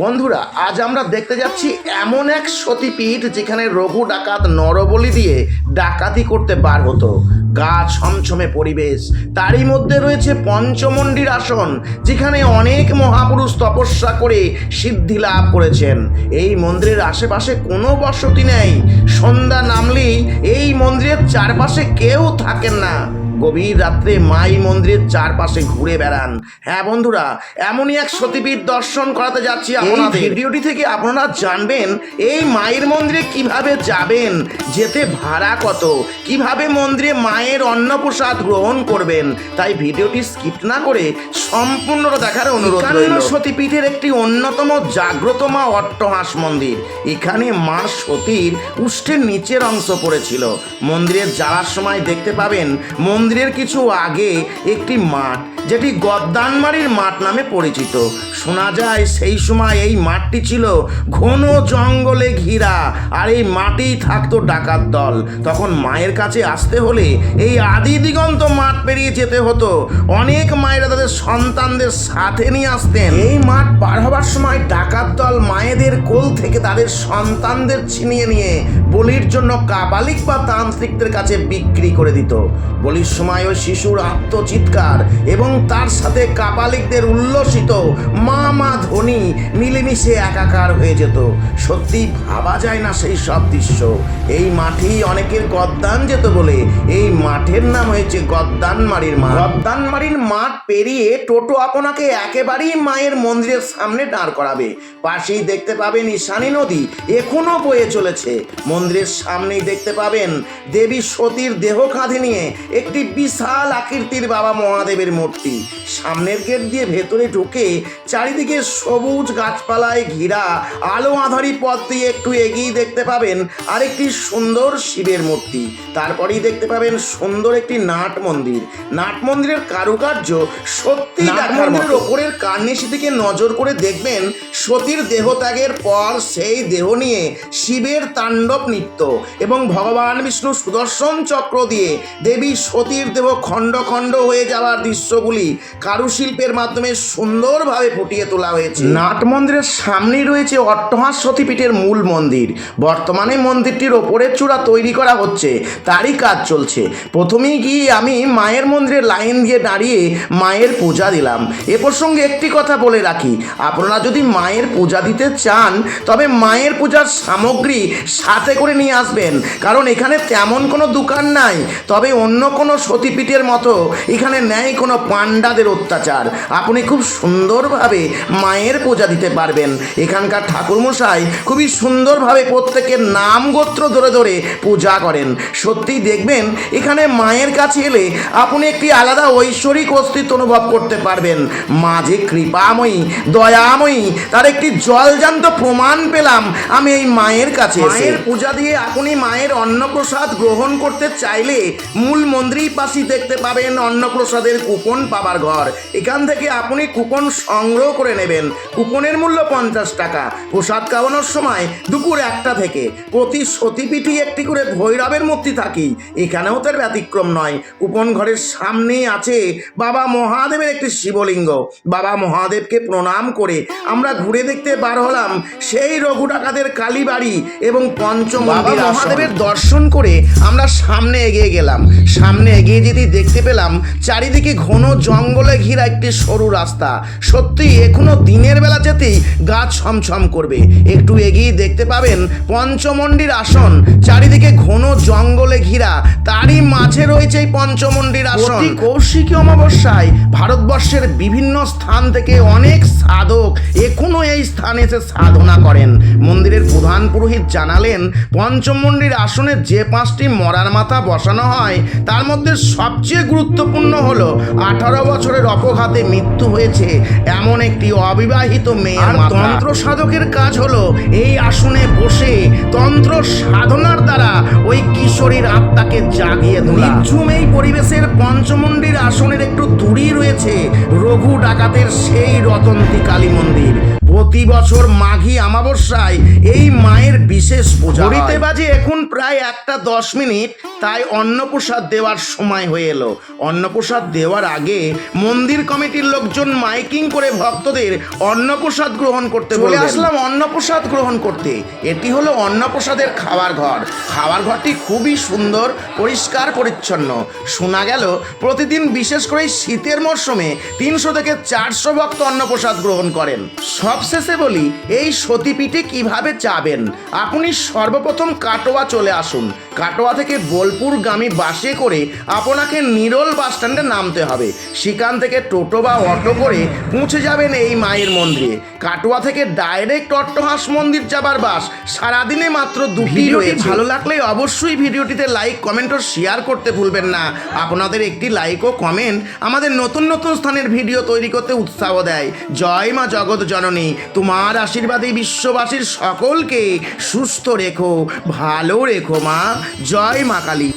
বন্ধুরা, আজ আমরা দেখতে যাচ্ছি এমন এক সতীপীঠ যেখানে রঘু ডাকাত নরবলি দিয়ে ডাকাতি করতে বার হতো। গা ছমছমে পরিবেশ। তারই মধ্যে রয়েছে পঞ্চমন্ডির আসন, যেখানে অনেক মহাপুরুষ তপস্যা করে সিদ্ধি লাভ করেছেন। এই মন্দিরের আশেপাশে কোনো বসতি নেই। সন্ধ্যা নামলেই এই মন্দিরের চারপাশে কেউ থাকেন না। গভীর রাত্রে মাই মন্দিরের চারপাশে ঘুরে বেড়ান। হ্যাঁ বন্ধুরা এমনই এক সতীপীঠ দর্শন করাতে যাচ্ছি আপনাদের। ভিডিওটি থেকে আপনারা জানবেন এই মায়ের মন্দিরে কীভাবে যাবেন যেতে ভাড়া কত কীভাবে মন্দিরে মায়ের অন্নপ্রসাদ গ্রহণ করবেন। তাই ভিডিওটি স্কিপ না করে সম্পূর্ণটা দেখার অনুরোধ রইল। সতীপীঠের একটি অন্যতম জাগ্রত মা অট্টহাস মন্দির। এখানে মা সতীর উষ্ঠের নিচের অংশ পড়েছিল। মন্দিরের যাওয়ার সময় দেখতে পাবেন মন্দিরের কিছু আগে একটি মাঠ, যেটি গদ্দানমারির মাঠ নামে পরিচিত। শোনা যায় সেই সময় এই মাঠটি ছিল ঘন জঙ্গলে ঘিরা, আর এই মাঠেই থাকতো ডাকাত দল। তখন মায়ের কাছে আসতে হলে এই আদি দিগন্ত মাঠ পেরিয়ে যেতে হতো। অনেক মায়েরা তাদের সন্তানদের সাথে নিয়ে আসতেন। এই মাঠ পার হবার সময় ডাকাত দল মায়েদের কোল থেকে তাদের সন্তানদের ছিনিয়ে নিয়ে বলির জন্য কাবালিক বা তান্ত্রিকদের কাছে বিক্রি করে দিত। বলির সময় ওই শিশুর আত্মচিৎকার এবং তার সাথে কাপালিকদের উল্লসিত মা মা ধ্বনি মিলেমিশে একাকার হয়ে যেত। সত্যি ভাবা যায় না সেই সব দৃশ্য। এই মাঠেই অনেকের গদ্দান যেত বলে। এই মাঠের নাম হয়েছে গদ্দানমারির মাঠ। গদ্দানমারির মাঠ পেরিয়ে টোটো আপনাকে একেবারেই মায়ের মন্দিরের সামনে দাঁড় করাবে। পাশেই দেখতে পাবেন ঈশানী নদী। এখনও বয়ে চলেছে। মন্দিরের সামনেই দেখতে পাবেন দেবী সতীর দেহ কাঁধে নিয়ে একটি বিশাল আকৃতির বাবা মহাদেবের মূর্তি। সামনের গেট দিয়ে ভেতরে ঢুকে চারিদিকে সবুজ গাছপালায় ঘিরা আলো আধারি পথ দিয়ে একটু এগিয়ে দেখতে পাবেন আরেকটি সুন্দর শিবের মূর্তি। তারপরেই দেখতে পাবেন সুন্দর একটি নাট মন্দির। নাট মন্দিরের কারুকার্য সত্যি নাট মন্দিরের ওপরের কার্নিশি থেকে নজর করে দেখবেন সতীর দেহত্যাগের পর সেই দেহ নিয়ে শিবের তাণ্ডব নৃত্য এবং ভগবান বিষ্ণু সুদর্শন চক্র দিয়ে দেবী সতীর দেহ খণ্ড খণ্ড হয়ে যাওয়ার দৃশ্যগুলি কারুশিল্পের মাধ্যমে সুন্দরভাবে ফুটিয়ে তোলা হয়েছে। নাট মন্দিরের সামনেই রয়েছে অট্টহাস সতীপীঠের মূল মন্দির। বর্তমানে মন্দিরটির ওপরের চূড়া তৈরি করা হচ্ছে, তারই কাজ চলছে। প্রথমেই গিয়ে আমি মায়ের মন্দিরে লাইন দিয়ে দাঁড়িয়ে মায়ের পূজা দিলাম। এ প্রসঙ্গে একটি কথা বলে রাখি, আপনারা যদি মায়ের পূজা দিতে চান, তবে মায়ের পূজার সামগ্রী সাথে করে নিয়ে আসবেন। কারণ এখানে তেমন কোনো দোকান নাই, তবে অন্য কোনো সতীপীঠের মতো। এখানে নেই কোনো পাণ্ডাদের অত্যাচার। আপনি খুব সুন্দরভাবে মায়ের পূজা দিতে পারবেন। এখানকার ঠাকুরমশাই খুবই সুন্দরভাবে প্রত্যেকের নাম গোত্র ধরে ধরে পূজা করেন। সত্যিই দেখবেন, এখানে মায়ের কাছে এলে আপনি একটি আলাদা ঐশ্বরিক অস্তিত্ব অনুভব করতে পারবেন। মা যে কৃপাময়ী, দয়াময়ী, তার একটি জলজান্ত প্রমাণ পেলাম আমি এই মায়ের কাছে মায়ের পূজা দিয়ে আপনি মায়ের অন্নপ্রসাদ গ্রহণ করতে চাইলে মূল মন্দিরেই পাশেই দেখতে পাবেন অন্নপ্রসাদের কুপন পাবার ঘর। এখান থেকে আপনি কুপন সংগ্রহ করে নেবেন। কুপনের মূল্য পঞ্চাশ টাকা। প্রসাদ খাওয়ানোর সময় দুপুর একটা থেকে। প্রতি সতীপীঠই একটি করে ভৈরবের মূর্তি থাকি এখানেও তার ব্যতিক্রম নয়। কুপন ঘরের সামনেই আছে বাবা মহাদেবের একটি শিবলিঙ্গ। বাবা মহাদেবকে প্রণাম করে আমরা ঘুরে দেখতে বার হলাম সেই রঘু ডাকাতের কালীবাড়ি এবং পঞ্চম বাবা মহাদেবের দর্শন করে আমরা সামনে এগিয়ে গেলাম। সামনে এগিয়ে যেতেই দেখতে পেলাম চারিদিকে ঘন জঙ্গলে ঘিরা একটি সরু রাস্তা। সত্যি এখনও দিনের বেলা যেতেই গাছ ছমছম করবে। একটু এগিয়ে দেখতে পাবেন পঞ্চমন্ডির আসন। চারিদিকে ঘন জঙ্গলে ঘিরা। তারই মাঝে রয়েছে এই পঞ্চমন্ডির আসন। কৌশিকী অমাবস্যায় ভারতবর্ষের বিভিন্ন স্থান থেকে অনেক সাধক এই স্থানে এসে সাধনা করেন। মন্দিরের প্রধান পুরোহিত জানালেন পঞ্চমন্ডির আসনে যে পাঁচটি মরার মাথা বসানো হয় তার মধ্যে সবচেয়ে গুরুত্বপূর্ণ হলো আঠারো বছরের অপঘাতে মৃত্যু হয়েছে এমন একটি অবিবাহিত মেয়ের তন্ত্র সাধকের কাজ হলো এই আসনে বসে তন্ত্র সাধনার দ্বারা ওই কিশোরীর আত্মাকে জাগিয়ে তোলা। নিঝুম এই পরিবেশের পঞ্চমন্ডির আসনের একটু দূরেই রয়েছে রঘু ডাকাতের সেই রতন্তী কালী মন্দির। প্রতি বছর মাঘী অমাবস্যায় এই মায়ের বিশেষ পূজা ঘড়িতে বাজে এখন প্রায় একটা দশ মিনিট তাই অন্নপ্রসাদ দেওয়ার সময় হয়ে এলো। অন্নপ্রসাদ দেওয়ার আগে মন্দির কমিটির লোকজন মাইকিং করে ভক্তদের অন্নপ্রসাদ গ্রহণ করতে চলে আসলাম অন্নপ্রসাদ গ্রহণ করতে। এটি হলো অন্নপ্রসাদের খাওয়ার ঘর। খাওয়ার ঘরটি খুবই সুন্দর পরিষ্কার পরিচ্ছন্ন। শোনা গেল প্রতিদিন বিশেষ করে শীতের মরশুমে তিনশো থেকে চারশো ভক্ত অন্নপ্রসাদ গ্রহণ করেন। সবশেষে বলি এই সতীপীঠে কীভাবে যাবেন? আপনি সর্বপ্রথম কাটোয়া চলে আসুন। কাটোয়া থেকে বোলপুরগামী বাসে করে আপনাকে নিরল বাস স্ট্যান্ডে নামতে হবে। সেখান থেকে টোটো বা অটো করে পৌঁছে যাবেন এই মায়ের মন্দিরে। কাটোয়া থেকে ডাইরেক্ট অট্টহাস মন্দির যাবার বাস সারাদিনে মাত্র দুটি রয়েছে। ভালো লাগলে অবশ্যই ভিডিওটিতে লাইক কমেন্ট ও শেয়ার করতে ভুলবেন না। আপনাদের একটি লাইক ও কমেন্ট আমাদের নতুন নতুন স্থানের ভিডিও তৈরি করতে উৎসাহ দেয়। জয় মা জগৎ জননী। তোমার আশীর্বাদে বিশ্ববাসীর সকলকে সুস্থ রেখো ভালো রেখো মা। জয় মা কালী।